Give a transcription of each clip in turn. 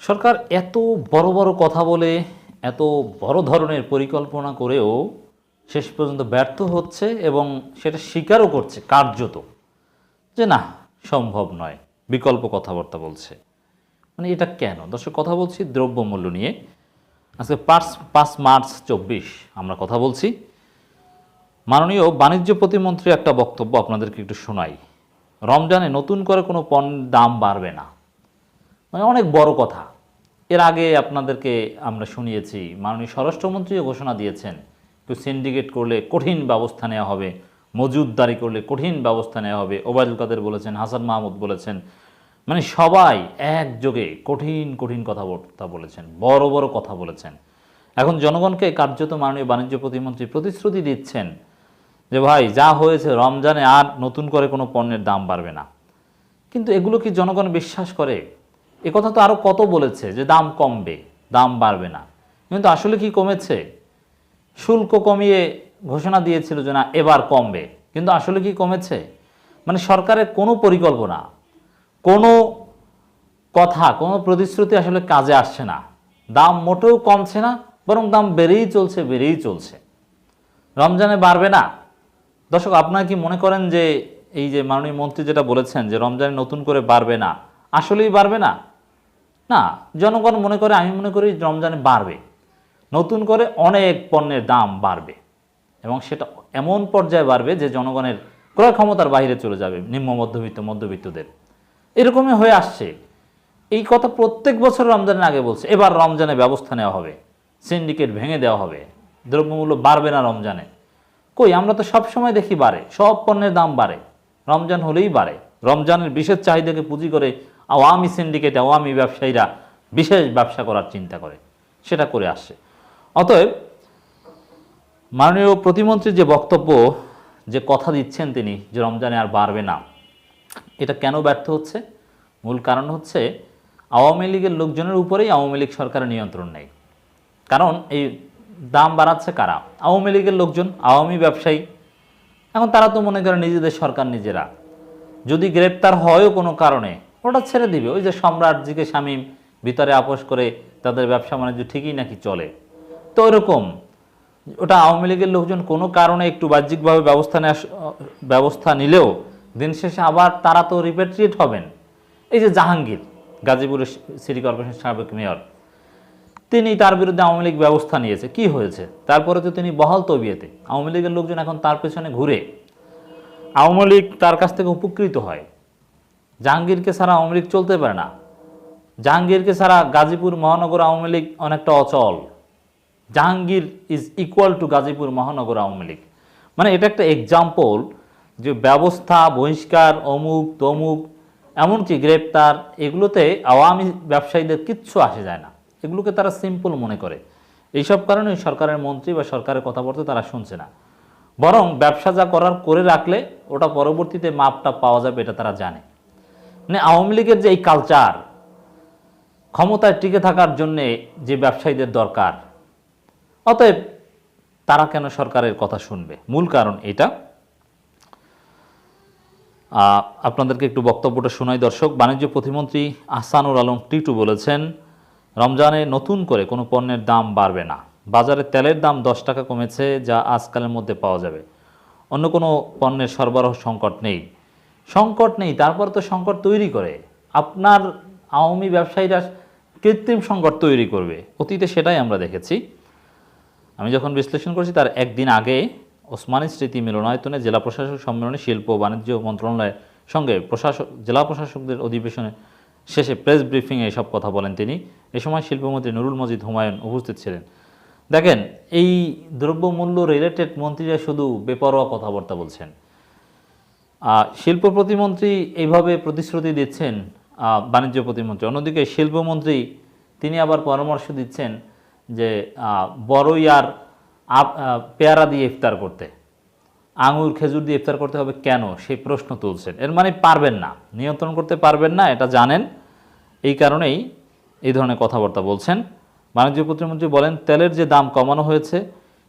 সরকার এত বড় বড় কথা বলে, এত বড় ধরনের পরিকল্পনা করেও শেষ পর্যন্ত ব্যর্থ হচ্ছে এবং সেটা স্বীকারও করছে কার্যত যে না, সম্ভব নয়, বিকল্প কথাবার্তা বলছে। মানে এটা কেন? দর্শক, কথা বলছি দ্রব্যমূল্য নিয়ে। আজকে পাঁচ পাঁচ মার্চ চব্বিশ আমরা কথা বলছি। মাননীয় বাণিজ্য প্রতিমন্ত্রী একটা বক্তব্য আপনাদেরকে একটু শোনাই। রমজানে নতুন করে কোনো পণ্যের দাম বাড়বে না। মানে অনেক বড় কথা। এর আগে আপনাদেরকে আমরা শুনিয়েছি, মাননীয় স্বরাষ্ট্রমন্ত্রীও ঘোষণা দিয়েছেন একটু সিন্ডিকেট করলে কঠিন ব্যবস্থা নেওয়া হবে, মজুদদারি করলে কঠিন ব্যবস্থা নেওয়া হবে, ওবায়দুল কাদের বলেছেন, হাসান মাহমুদ বলেছেন মানে সবাই একযোগে কঠিন কঠিন কথাবার্তা বলেছেন, বড় বড় কথা বলেছেন। এখন জনগণকে কার্যত মাননীয় বাণিজ্য প্রতিমন্ত্রী প্রতিশ্রুতি দিচ্ছেন যে ভাই, যা হয়েছে রমজানে আর নতুন করে কোনো পণ্যের দাম বাড়বে না। কিন্তু এগুলো কি জনগণ বিশ্বাস করে? এ কথা তো আরও কত বলেছে যে দাম কমবে, দাম বাড়বে না। কিন্তু আসলে কি কমেছে? শুল্ক কমিয়ে ঘোষণা দিয়েছিল যে না, এবার কমবে। কিন্তু আসলে কি কমেছে? মানে সরকারের কোনো পরিকল্পনা, কোনো কথা, কোনো প্রতিশ্রুতি আসলে কাজে আসছে না। দাম মোটেও কমছে না, বরং দাম বেড়েই চলছে বেড়েই চলছে। রমজানে বাড়বে না। দর্শক, আপনারা কি মনে করেন যে এই যে মাননীয় মন্ত্রী যেটা বলেছেন যে রমজানে নতুন করে বাড়বে না, আসলেই বাড়বে না? না, জনগণ মনে করে, আমি মনে করি রমজানে বাড়বে। নতুন করে অনেক পণ্যের দাম বাড়বে এবং সেটা এমন পর্যায়ে বাড়বে যে জনগণের ক্রয় ক্ষমতার বাইরে চলে যাবে নিম্ন মধ্যবিত্ত, মধ্যবিত্তদের। এরকমই হয়ে আসছে। এই কথা প্রত্যেক বছর রমজানের আগে বলছে, এবার রমজানে ব্যবস্থা নেওয়া হবে, সিন্ডিকেট ভেঙে দেওয়া হবে, দ্রব্যমূল্য বাড়বে না রমজানে। কই, আমরা তো সব সময় দেখি বাড়ে, সব পণ্যের দাম বাড়ে, রমজান হলেই বাড়ে। রমজানের বিশেষ চাহিদাকে পুঁজি করে আওয়ামী সিন্ডিকেট আওয়ামী ব্যবসায়ীরা বিশেষ ব্যবসা করার চিন্তা করে, সেটা করে আসছে। অতএব মাননীয় প্রতিমন্ত্রীর যে বক্তব্য, যে কথা দিচ্ছেন তিনি, যে রমজানে আর বাড়বে না, এটা কেন ব্যর্থ হচ্ছে? মূল কারণ হচ্ছে আওয়ামী লীগের লোকজনের উপরেই আওয়ামী লীগ সরকারের নিয়ন্ত্রণ নেই। কারণ এই দাম বাড়াচ্ছে কারা? আওয়ামী লীগের লোকজন, আওয়ামী ব্যবসায়ী। এখন তারা তো মনে করে নিজেদের সরকার নিজেরা। যদি গ্রেপ্তার হয়ও কোনো কারণে ওটা ছেড়ে দিবে। ওই যে সম্রাট জিকে শামীম ভিতরে আপোষ করে তাদের ব্যবসা বাণিজ্য ঠিকই নাকি চলে? তো ওরকম ওটা আওয়ামী লীগের লোকজন কোনো কারণে একটু বাহ্যিকভাবে ব্যবস্থা নেওয়া ব্যবস্থা নিলেও দিন শেষে আবার তারা তো রিপেট্রিয়েট হবেন। এই যে জাহাঙ্গীর, গাজীপুরের সিটি কর্পোরেশন সাবেক মেয়র, তিনি তার বিরুদ্ধে আওয়ামী লীগ ব্যবস্থা নিয়েছে। কি হয়েছে? তারপরে তো তিনি বহাল তবিয়েতে। আওয়ামী লীগের লোকজন এখন তার পেছনে ঘুরে। আওয়ামী লীগ তার কাছ থেকে উপকৃত হয়। জাহাঙ্গীরকে ছাড়া আওয়ামী লীগ চলতে পারে না। জাহাঙ্গীরকে ছাড়া গাজীপুর মহানগর আওয়ামী লীগ অনেকটা অচল। Jahangir is equal to Gazipur মহানগর আওয়ামী লীগ। মানে এটা একটা এক্সাম্পল যে ব্যবস্থা, বহিষ্কার, অমুক, তমুক, এমনকি গ্রেপ্তার, এগুলোতে আওয়ামী ব্যবসায়ীদের কিচ্ছু আসে যায় না। এগুলোকে তারা সিম্পল মনে করে। এইসব কারণে সরকারের মন্ত্রী বা সরকারের কথাবার্তা তারা শুনছে না। বরং ব্যবসা যা করার করে রাখলে ওটা পরবর্তীতে মাপটা পাওয়া যাবে, এটা তারা জানে। মানে আওয়ামী লীগের যে এই কালচার ক্ষমতায় টিকে থাকার জন্যে যে ব্যবসায়ীদের দরকার, অতএব তারা কেন সরকারের কথা শুনবে? মূল কারণ এটা। আপনাদেরকে একটু বক্তব্যটা শোনাই দর্শক। বাণিজ্য প্রতিমন্ত্রী আহসানুর আলম টিটু বলেছেন, রমজানে নতুন করে কোনো পণ্যের দাম বাড়বে না। বাজারে তেলের দাম দশ টাকা কমেছে, যা আজকালের মধ্যে পাওয়া যাবে। অন্য কোনো পণ্যের সরবরাহ সংকট নেই। সংকট নেই, তারপর তো সংকট তৈরি করে। আপনার আওয়ামী ব্যবসায়ীরা কৃত্রিম সংকট তৈরি করবে। অতীতে সেটাই আমরা দেখেছি। আমি যখন বিশ্লেষণ করছি, তার একদিন আগে ওসমানী স্মৃতি মিলনায়তনে জেলা প্রশাসক সম্মেলনে শিল্প বাণিজ্য মন্ত্রণালয়ের সঙ্গে প্রশাসক, জেলা প্রশাসকদের অধিবেশনে শেষে প্রেস ব্রিফিংয়ে এসব কথা বলেন তিনি। এ সময় শিল্পমন্ত্রী নুরুল মজিদ হুমায়ুন উপস্থিত ছিলেন। দেখেন, এই দ্রব্যমূল্য রিলেটেড মন্ত্রীরা শুধু বেপরোয়া কথাবার্তা বলছেন। শিল্প প্রতিমন্ত্রী এইভাবে প্রতিশ্রুতি দিচ্ছেন বাণিজ্য প্রতিমন্ত্রী। অন্যদিকে শিল্পমন্ত্রী, তিনি আবার পরামর্শ দিচ্ছেন যে বড়ই আর পেয়ারা দিয়ে ইফতার করতে। আঙুর, খেজুর দিয়ে ইফতার করতে হবে কেন? সেই প্রশ্ন তুলছেন। এর মানে পারবেন না, নিয়ন্ত্রণ করতে পারবেন না, এটা জানেন। এই কারণেই এই ধরনের কথাবার্তা বলছেন। বাণিজ্য প্রতিমন্ত্রী বলেন, তেলের যে দাম কমানো হয়েছে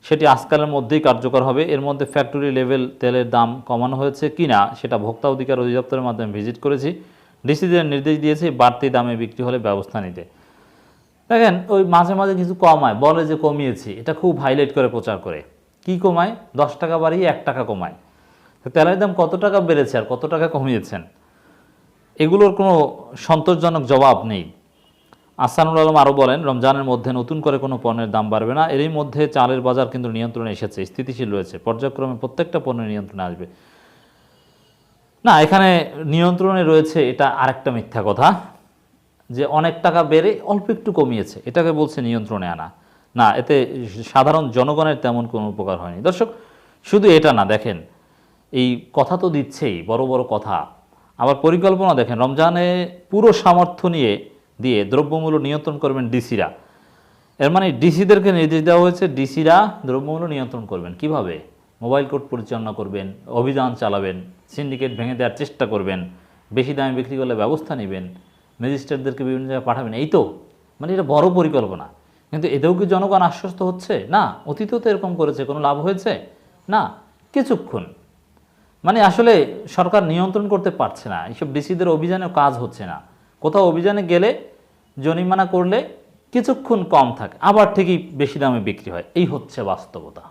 সেটি আজকালের মধ্যেই কার্যকর হবে। এর মধ্যে ফ্যাক্টরি লেভেল তেলের দাম কমানো হয়েছে কিনা সেটা ভোক্তা অধিকার অধিদপ্তরের মাধ্যমে ভিজিট করেছি। ডিসিদের নির্দেশ দিয়েছে, বাড়তি দামে বিক্রি হলে ব্যবস্থা নিতে। দেখেন, ওই মাঝে মাঝে কিছু কমায়, বলে যে কমিয়েছি, এটা খুব হাইলাইট করে প্রচার করে। কি কমায়? দশ টাকা বাড়িয়ে এক টাকা কমায়। তেলের দাম কত টাকা বেড়েছে আর কত টাকা কমিয়েছেন? এগুলোর কোনো সন্তোষজনক জবাব নেই। আসানুল আলম আরও বলেন, রমজানের মধ্যে নতুন করে কোনো পণ্যের দাম বাড়বে না। এরই মধ্যে চালের বাজার কিন্তু নিয়ন্ত্রণে এসেছে, স্থিতিশীল রয়েছে। পর্যায়ক্রমে প্রত্যেকটা পণ্যের নিয়ন্ত্রণে আসবে। না, এখানে নিয়ন্ত্রণে রয়েছে, এটা আরেকটা মিথ্যা কথা, যে অনেক টাকা বেড়ে অল্প একটু কমিয়েছে। এটাকে বলছে নিয়ন্ত্রণে আনা। না, এতে সাধারণ জনগণের তেমন কোনো উপকার হয়নি। দর্শক, শুধু এটা না, দেখেন, এই কথা তো দিচ্ছেই, বড় বড় কথা। আবার পরিকল্পনা দেখেন, রমজানে পুরো সামর্থ্য নিয়ে দিয়ে দ্রব্যমূল্য নিয়ন্ত্রণ করবেন ডিসিরা। এর মানে ডিসিদেরকে নির্দেশ দেওয়া হয়েছে, ডিসিরা দ্রব্যমূল্য নিয়ন্ত্রণ করবেন। কীভাবে? মোবাইল কোর্ট পরিচালনা করবেন, অভিযান চালাবেন, সিন্ডিকেট ভেঙে দেওয়ার চেষ্টা করবেন, বেশি দামে বিক্রি করলে ব্যবস্থা নেবেন, ম্যাজিস্ট্রেটদেরকে বিভিন্ন জায়গায় পাঠাবেন। এই তো মানে এটা বড় পরিকল্পনা। কিন্তু এতেও কি জনগণ আশ্বস্ত হচ্ছে? না, অতীতেও তো এরকম করেছে, কোনো লাভ হয়েছে? না, কিছুক্ষণ। মানে আসলে সরকার নিয়ন্ত্রণ করতে পারছে না, এইসব ডিসিদের অভিযানে কাজ হচ্ছে না। কোথাও অভিযানে গেলে জরিমানা করলে কিছুক্ষণ কম থাকে আবার ঠিকই বেশি দামে বিক্রি হয়। এই হচ্ছে বাস্তবতা।